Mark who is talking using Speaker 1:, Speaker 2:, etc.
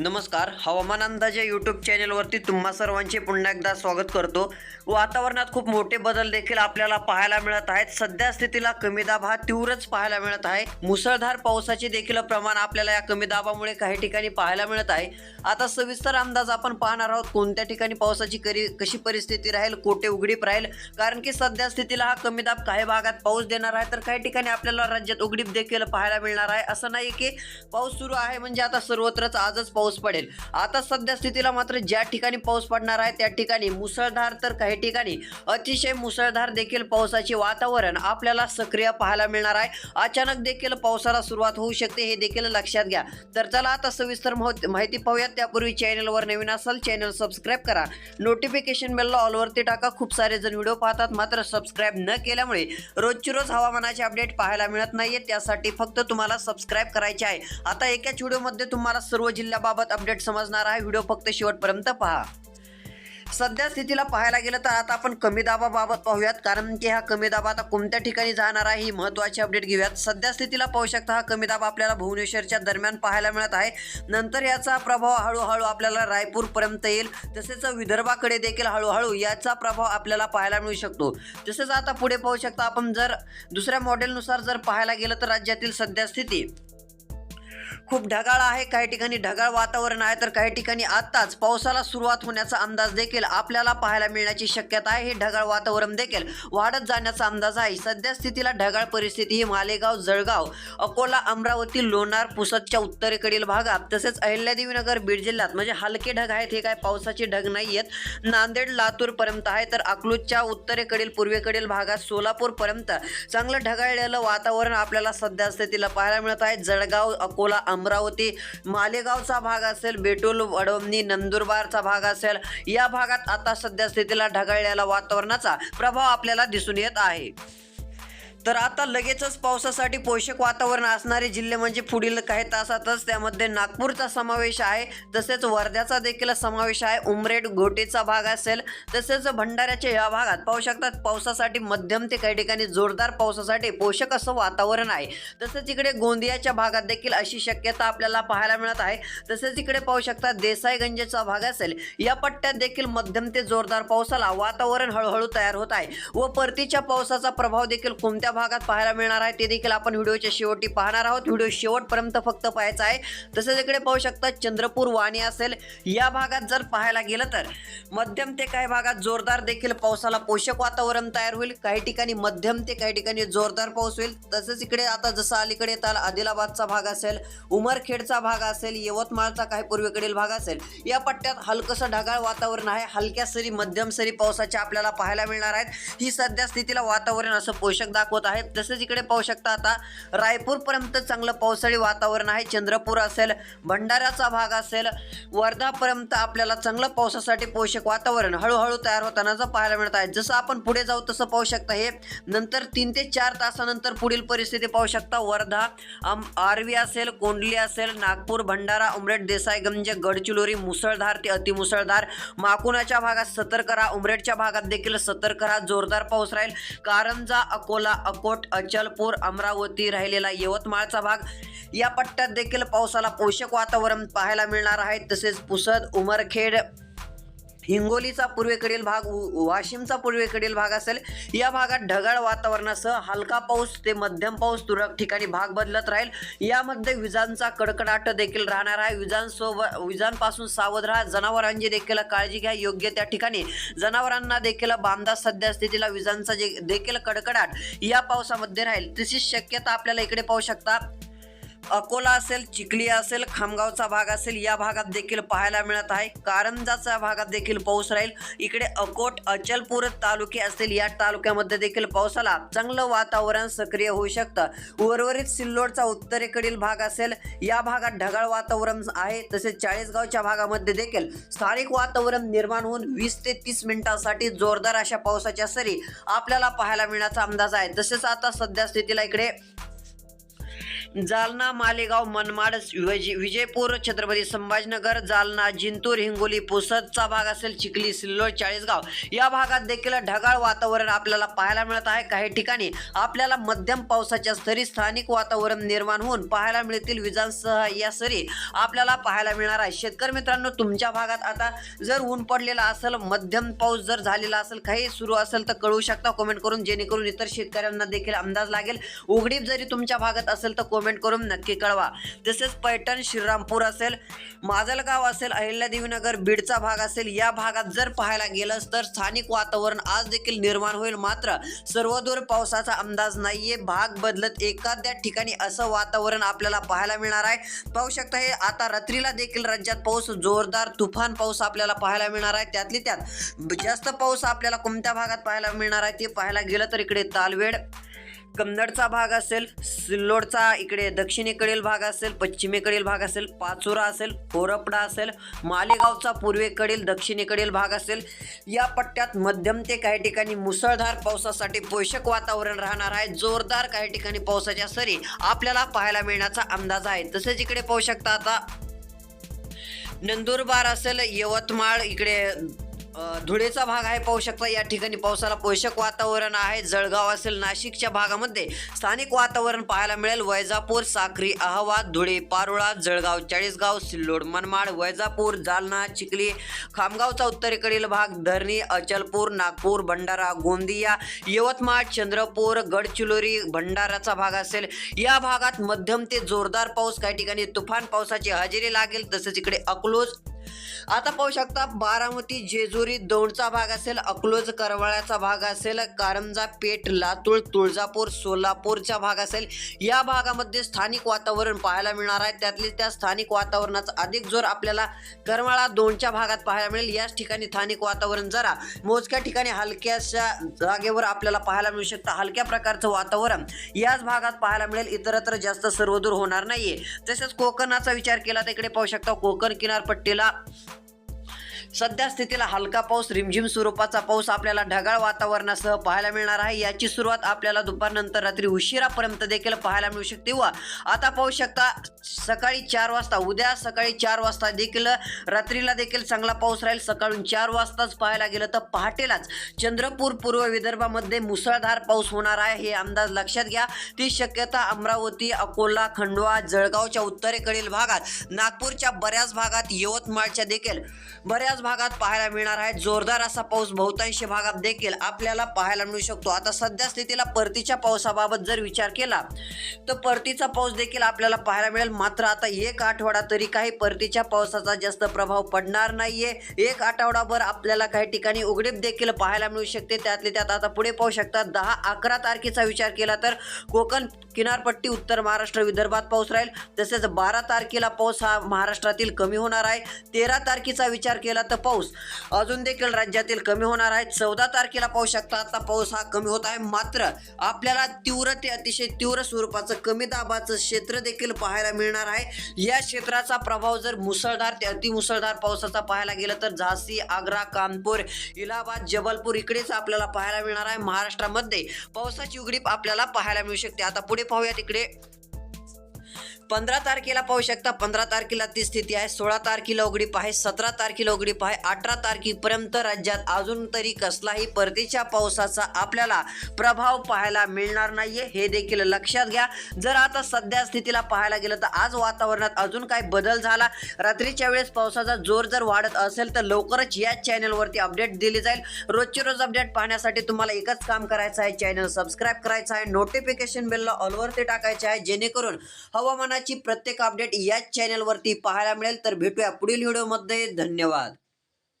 Speaker 1: नमस्कार हवामान अंदाज या यूट्यूब चॅनेलवरती तुम्हा सर्वांचे पुन्हा एकदा स्वागत करतो. वातावरणात खूप मोठे बदल देखील आपल्याला पाहायला मिळत आहेत. सध्या स्थितीला कमी दाब हा तीव्रच पाहायला मिळत आहे. मुसळधार पावसाचे देखील प्रमाण आपल्याला या कमी दाबामुळे काही ठिकाणी पाहायला मिळत आहे. आता सविस्तर अंदाज आपण पाहणार आहोत. कोणत्या ठिकाणी पावसाची करी कशी परिस्थिती राहील कोठे उघडीप राहील? कारण की सध्या स्थितीला हा कमी दाब काही भागात पाऊस देणार आहे. तर काही ठिकाणी आपल्याला राज्यात उघडीप देखील पाहायला मिळणार आहे. असं नाही की पाऊस सुरू आहे म्हणजे आता सर्वत्रच आजच पाऊस पाऊस पडेल. आता सध्या स्थितीला मात्र ज्या ठिकाणी पाऊस पडणार आहे त्या ठिकाणी मुसळधार तर काही ठिकाणी अतिशय मुसळधार देखील पावसाचे वातावरण आपल्याला सक्रिय पाहायला मिळणार आहे. अचानक देखील पावसाला सुरुवात होऊ शकते हे देखील लक्षात घ्या. तर चला आता सविस्तर माहिती पाहूयात. त्यापूर्वी चॅनलवर नवीन असाल चॅनल सबस्क्राईब करा. नोटिफिकेशन बेलला ऑलवरती टाका. खूप सारे जण व्हिडिओ पाहतात मात्र सबस्क्राईब न केल्यामुळे रोजची रोज हवामानाचे अपडेट पाहायला मिळत नाहीये. त्यासाठी फक्त तुम्हाला सबस्क्राईब करायचे आहे. आता एकाच व्हिडिओमध्ये तुम्हाला सर्व जिल्ह्याबाबत अपडेट समजणार आहे. व्हिडिओ फक्त शेवटपर्यंत पहा. सध्या स्थितीला पाहायला गेलं तर आता आपण कमी दाबाबाबत पाहूयात. कारण की हा कमी दाब आता कोणत्या ठिकाणी जाणार आहे ही महत्वाची अपडेट घेऊयात. सध्या स्थितीला पाहू शकता हा कमी दाब आपल्याला भुवनेश्वरच्या दरम्यान पाहायला मिळत आहे. नंतर याचा प्रभाव हळूहळू आपल्याला रायपूरपर्यंत येईल. तसेच विदर्भाकडे देखील हळूहळू याचा प्रभाव आपल्याला पाहायला मिळू शकतो. तसेच आता पुढे पाहू शकता आपण जर दुसऱ्या मॉडेलनुसार जर पाहायला गेलं तर राज्यातील सध्या स्थिती खूप ढगाळ आहे. काही ठिकाणी ढगाळ वातावरण आहे तर काही ठिकाणी आत्ताच पावसाला सुरुवात होण्याचा अंदाज देखील आपल्याला पाहायला मिळण्याची शक्यता आहे. हे ढगाळ वातावरण देखील वाढत जाण्याचा अंदाज आहे. सध्या स्थितीला ढगाळ परिस्थिती ही मालेगाव जळगाव अकोला अमरावती लोणार पुसदच्या उत्तरेकडील भागात तसेच अहिल्यादेवीनगर बीड जिल्ह्यात म्हणजे हलके ढग आहेत. हे काय पावसाचे ढग नाही आहेत. नांदेड लातूर पर्यंत आहे तर अकलूजच्या उत्तरेकडील पूर्वेकडील भागात सोलापूर पर्यंत चांगलं ढगाळलेलं वातावरण आपल्याला सध्या स्थितीला पाहायला मिळत आहे. जळगाव अकोला अमरावती मालेगावचा भाग असेल बेटूल वडवणी नंदुरबारचा भाग असेल या भागात आता सध्या स्थितीला ढगाळलेला वातावरणाचा प्रभाव आपल्याला दिसून येत आहे. तर आता लगेचच पावसासाठी पोषक वातावरण असणारे जिल्हे म्हणजे पुढील काही तासातच त्यामध्ये नागपूरचा समावेश आहे. तसेच वर्ध्याचा देखील समावेश आहे. उमरेड घोटेचा भाग असेल. तसेच भंडाऱ्याच्या या भागात पाहू शकतात पावसासाठी मध्यम ते काही ठिकाणी जोरदार पावसासाठी पोषक असं वातावरण आहे. तसेच इकडे गोंदियाच्या भागात देखील अशी शक्यता आपल्याला पाहायला मिळत आहे. तसेच इकडे पाहू शकता देसाईगंजचा भाग असेल. या पट्ट्यात देखील मध्यम ते जोरदार पावसाला वातावरण हळूहळू तयार होत आहे व परतीच्या पावसाचा प्रभाव देखील कोणत्या भागात पाहायला मिळणार आहे. ते देखील आपण व्हिडिओच्या शेवटी पाहणार आहोत. व्हिडिओ शेवटपर्यंत फक्त पाहायचा आहे. तसेच इकडे पाहू शकता चंद्रपूर वाणी असेल. या भागात जर पाहायला गेलं तर मध्यम ते काही भागात जोरदार देखील पावसाला पोषक वातावरण तयार होईल. काही ठिकाणी मध्यम ते काही ठिकाणी जोरदार पाऊस होईल. तसेच इकडे आता जसं अलीकडे येताल आदिलाबादचा भाग असेल उमरखेडचा भाग असेल यवतमाळचा काही पूर्वेकडील भाग असेल या पट्ट्यात हलकसं ढगाळ वातावरण आहे. हलक्या सरी मध्यम सरी पावसाच्या आपल्याला पाहायला मिळणार आहेत. ही सध्या स्थितीला वातावरण असं पोषक दाखवत होत आहे. तसेच इकडे पाहू शकता आता रायपूर पर्यंत चांगलं पावसाळी वातावरण आहे. चंद्रपूर असेल भंडाऱ्याचा भाग असेल वर्धापर्यंत आपल्याला चांगलं पावसासाठी पोषक वातावरण हळूहळू तयार होतानाचं पाहायला मिळत आहे. जसं आपण पुढे जाऊ तसं पाहू शकता हे. नंतर तीन ते चार तासानंतर पुढील परिस्थिती पाहू शकता. वर्धा आम आर्वी असेल कोंडली असेल नागपूर भंडारा उमरेड देसाईगंज गडचिरोली मुसळधार ते अतिमुसळधार. माकुणाच्या भागात सतर्क राहा. उमरेडच्या भागात देखील सतर्क राहा. जोरदार पाऊस राहील. कारंजा अकोला अकोट अचलपूर अमरावती राहिलेला यवतमाळचा भाग. या पट्ट्यात देखील पावसाला पोषक वातावरण पाहायला मिळणार आहे. तसेच पुसद उमरखेड हिंगोलीचा पूर्वेकडील भाग वाशिमचा पूर्वेकडील भाग असेल या भागात ढगाळ वातावरणासह हलका पाऊस ते मध्यम पाऊस तुरळक ठिकाणी भाग बदलत राहील. यामध्ये विजांचा कडकडाट देखील राहणार आहे. विजांसोबत विजांपासून सावध राहा. जनावरांची देखील काळजी घ्या. योग्य त्या ठिकाणी जनावरांना देखील बांधा. सध्या स्थितीला विजांचा जे देखील कडकडाट या पावसामध्ये राहील. तशीच शक्यता आपल्याला इकडे पाहू शकता. अकोला असेल चिखली असेल खामगावचा भाग असेल या भागात देखील पाहायला मिळत आहे. कारंजाच्या भागात देखील पाऊस राहील. इकडे अकोट अचलपूर तालुके असतील या तालुक्यामध्ये देखील पावसाला चांगलं वातावरण सक्रिय होऊ शकतं. उर्वरित सिल्लोडचा उत्तरेकडील भाग असेल या भागात ढगाळ वातावरण आहे. तसेच चाळीसगावच्या भागामध्ये देखील स्थानिक वातावरण निर्माण होऊन वीस ते तीस मिनिटांसाठी जोरदार अशा पावसाच्या सरी आपल्याला पाहायला मिळण्याचा अंदाज आहे. तसेच आता सध्या स्थितीला इकडे जालना मालेगाव मनमाड विजयपूर छत्रपती संभाजीनगर जालना जिंतूर हिंगोली पुसदचा भाग असेल चिखली सिल्लोड चाळीसगाव. या भागात देखील ढगाळ वातावरण आपल्याला पाहायला मिळत आहे. काही ठिकाणी आपल्याला मध्यम पावसाच्या सरी स्थानिक वातावरण निर्माण होऊन पाहायला मिळतील. विजांसह या सरी आपल्याला पाहायला मिळणार आहे शेतकरी मित्रांनो तुमच्या भागात आता जर ऊन पडलेला असेल मध्यम पाऊस जर झालेला असेल काही सुरू असेल तर कळवू शकता. कमेंट करून जेणेकरून इतर शेतकऱ्यांना देखील अंदाज लागेल. उघडीप जरी तुमच्या भागात असेल तर कमेंट करून नक्की कळवा. तसेच पैठण श्रीरामपूर असेल माजलगाव असेल अहिल्यादेवीनगर बीडचा भाग असेल या भागात जर पाहायला गेलंच तर स्थानिक वातावरण आज देखील निर्माण होईल. मात्र सर्वदूर पावसाचा अंदाज नाहीये. भाग बदलत एखाद्या ठिकाणी असं वातावरण आपल्याला पाहायला मिळणार आहे. पाहू शकता हे आता रात्रीला देखील राज्यात पाऊस जोरदार तुफान पाऊस आपल्याला पाहायला मिळणार आहे. त्यातली त्यात जास्त पाऊस आपल्याला कोणत्या भागात पाहायला मिळणार आहे ते पाहायला गेलं तर इकडे तालवेड कन्नडचा भाग असेल सिल्लोडचा इकडे दक्षिणेकडील भाग असेल पश्चिमेकडील भाग असेल पाचोरा असेल कोरपडा असेल मालेगावचा पूर्वेकडील दक्षिणेकडील भाग असेल या पट्ट्यात मध्यम ते काही ठिकाणी मुसळधार पावसासाठी पोषक वातावरण राहणार आहे. जोरदार काही ठिकाणी पावसाच्या सरी आपल्याला पाहायला मिळण्याचा अंदाज आहे. तसेच इकडे पाहू शकता आता नंदुरबार असेल यवतमाळ इकडे धुळेचा भाग आहे. पाहू शकता या ठिकाणी पावसाला पोषक वातावरण आहे. जळगाव असेल नाशिकच्या भागामध्ये स्थानिक वातावरण पाहायला मिळेल. वैजापूर साक्री अहवाद धुळे पारोळा जळगाव चाळीसगाव सिल्लोड मनमाड वैजापूर जालना चिखली खामगावचा उत्तरेकडील भाग धरणी अचलपूर नागपूर भंडारा गोंदिया यवतमाळ चंद्रपूर गडचिरोली भंडाराचा भाग असेल. या भागात मध्यम ते जोरदार पाऊस. काही ठिकाणी तुफान पावसाची हजेरी लागेल. तसेच इकडे अकलोज आता पाहू शकता बारामती जेजुरी दौंडचा भाग असेल अकलोज करवाळ्याचा भाग असेल कारंजा पेठ लातूर तुळजापूर सोलापूरचा भाग असेल. या भागामध्ये स्थानिक वातावरण पाहायला मिळणार आहे. त्यातले त्या स्थानिक वातावरणाचा अधिक जोर आपल्याला करमाळा दोनच्या भागात पाहायला मिळेल. याच ठिकाणी स्थानिक वातावरण जरा मोजक्या ठिकाणी हलक्याशा जागेवर आपल्याला पाहायला मिळू शकतं. हलक्या प्रकारचं वातावरण याच भागात पाहायला मिळेल. इतरत्र जास्त सर्वदूर होणार नाहीये. तसेच कोकणाचा विचार केला तर इकडे पाहू शकता कोकण किनारपट्टीला love. सध्या स्थितीला हलका पाऊस रिमझिम स्वरूपाचा पाऊस आपल्याला ढगाळ वातावरणासह पाहायला मिळणार आहे. याची सुरुवात आपल्याला दुपारनंतर रात्री उशिरापर्यंत देखील पाहायला मिळू शकते व आता पाहू शकता सकाळी चार वाजता उद्या सकाळी चार वाजता देखील रात्रीला देखील चांगला पाऊस राहील. सकाळून चार वाजताच पाहायला गेलं तर पहाटेलाच चंद्रपूर पूर्व विदर्भामध्ये मुसळधार पाऊस होणार आहे. हे अंदाज लक्षात घ्या. ती शक्यता अमरावती अकोला खंडवा जळगावच्या उत्तरेकडील भागात नागपूरच्या बऱ्याच भागात यवतमाळच्या देखील बऱ्याच भागात पाहायला मिळणार आहे. जोरदार असा पाऊस बहुतांश भागात देखील आपल्याला पाहायला मिळू शकतो. आता सध्या स्थितीला परतीच्या पावसाबाबत जर विचार केला तर परतीचा पाऊस देखील आपल्याला पाहायला मिळेल. मात्र आता एक आठवडा तरी काही परतीच्या पावसाचा जास्त प्रभाव पडणार नाहीये. एक आठवडाभर आपल्याला काही ठिकाणी उघडीप देखील पाहायला मिळू शकते. त्यातले त्यात आता पुढे पाहू शकतात दहा अकरा तारखेचा विचार केला तर कोकण किनारपट्टी उत्तर महाराष्ट्र विदर्भात पाऊस राहील. तसेच बारा तारखेला पाऊस हा महाराष्ट्रातील कमी होणार आहे. तेरा तारखेचा विचार केला पर्यंत पाऊस अजून देखील राज्यातील कमी होणार आहे. चौदा तारखेला पाहू शकता आता पाऊस हा कमी होत आहे. मात्र आपल्याला तीव्र ते अतिशय तीव्र स्वरूपाचं कमी दाबाचं क्षेत्र देखील पाहायला मिळणार आहे. या क्षेत्राचा प्रभाव जर मुसळधार ते अतिमुसळधार पावसाचा पाहायला गेलं तर झाशी आग्रा कानपूर इलाहाबाद जबलपूर इकडेच आपल्याला पाहायला मिळणार आहे. महाराष्ट्रामध्ये पावसाची उघडीप आपल्याला पाहायला मिळू शकते. आता पुढे पाहूया तिकडे. पंधरा तारखेला पाहू शकता. पंधरा तारखेला ती स्थिती आहे. सोळा तारखेला उघडीप आहे. सतरा तारखेला उघडीप आहे. अठरा तारखेपर्यंत राज्यात अजून तरी कसलाही परतीच्या पावसाचा आपल्याला प्रभाव पाहायला मिळणार नाहीये. हे देखील लक्षात घ्या. जर आता सध्या स्थितीला पाहायला गेलं तर आज वातावरणात अजून काय बदल झाला. रात्रीच्या वेळेस पावसाचा जोर जर वाढत असेल तर लवकरच या चॅनलवरती अपडेट दिली जाईल. रोजची रोज अपडेट पाहण्यासाठी तुम्हाला एकच काम करायचं आहे. चॅनल सबस्क्राईब करायचं आहे. नोटिफिकेशन बेलला ऑलवरती टाकायचे आहे. जेणेकरून हवामानाची प्रत्येक अपडेट याच चॅनलवरती पाहायला मिळेल. तर भेटूया पुढील व्हिडिओमध्ये धन्यवाद.